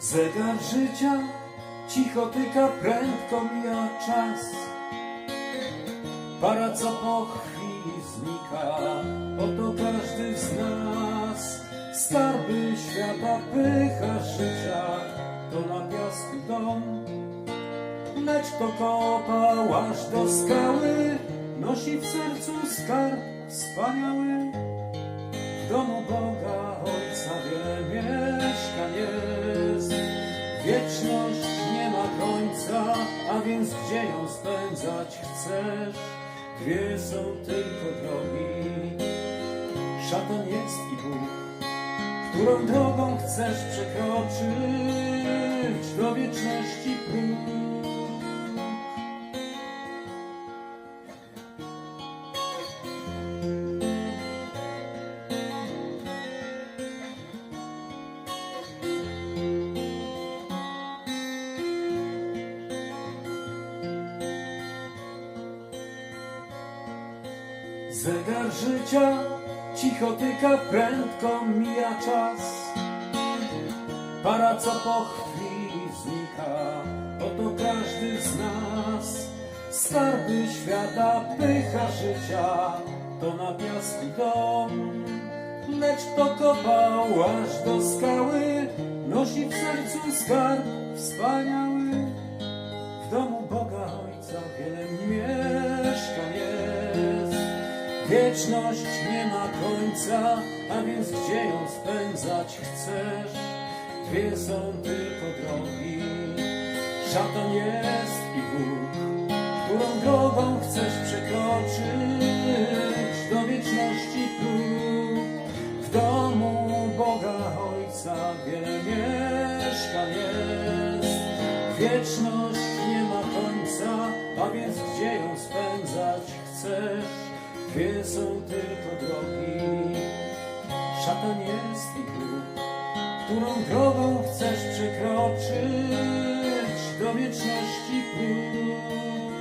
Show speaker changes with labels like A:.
A: Zegar życia cicho tyka, prędko mija czas. Para co po chwili znika, Skarby świata, pycha życia, to na piasku dom. Lecz to kopał aż do skały, nosi w sercu skarb wspaniały. W domu Boga Ojca wiele mieszkań jest. Wieczność nie ma końca, a więc gdzie ją spędzać chcesz? Dwie są tylko drogi. Szatan jest i Bóg, którą drogą chcesz przekroczyć do wieczności próg. Zegar życia cicho tyka, prędko mija czas. Para co po chwili znika, oto każdy z nas. Skarby świata, pycha życia, to na piasku dom. Lecz to kopał aż do skały, nosi w sercu skarb wspaniały. Wieczność nie ma końca, a więc gdzie ją spędzać chcesz? Dwie są tylko drogi. Szatan jest i Bóg, którą drogą chcesz przekroczyć do wieczności próg. W domu Boga Ojca wiele mieszkań jest. Wieczność nie ma końca, a więc gdzie ją spędzać chcesz? Dwie są tylko drogi. Szatan jest i Bóg, którą drogą chcesz przekroczyć do wieczności próg.